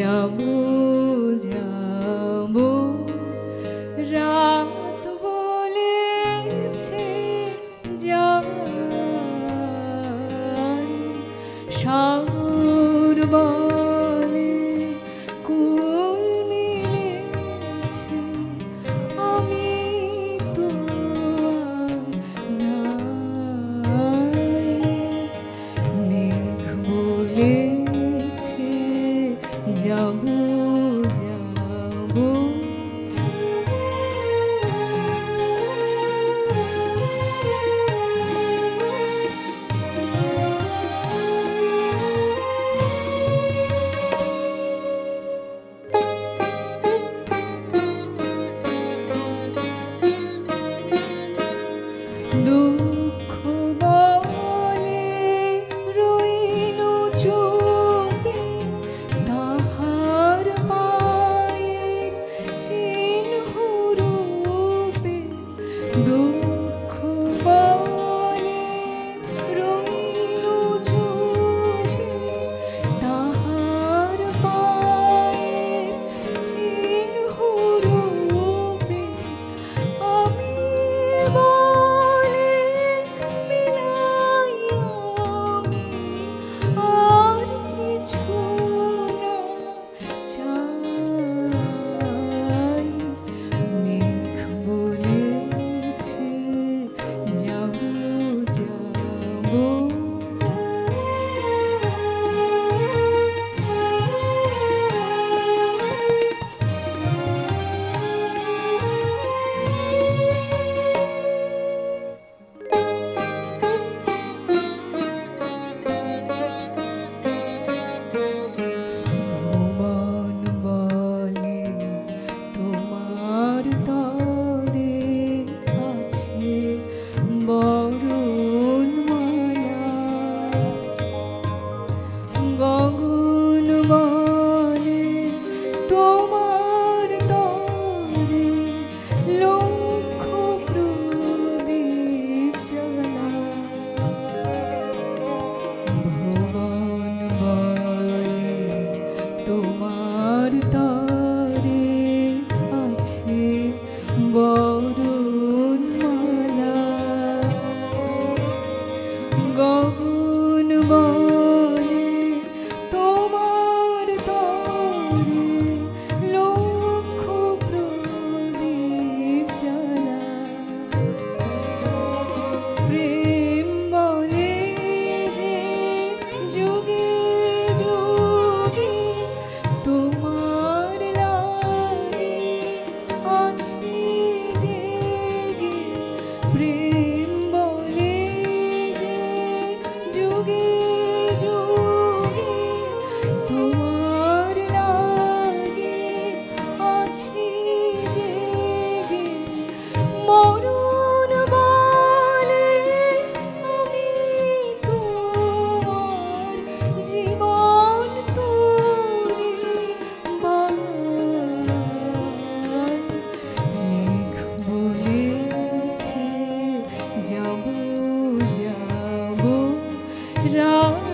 যাব যাব রাত বলেছে যাই সর্বা bold sempre. Rock.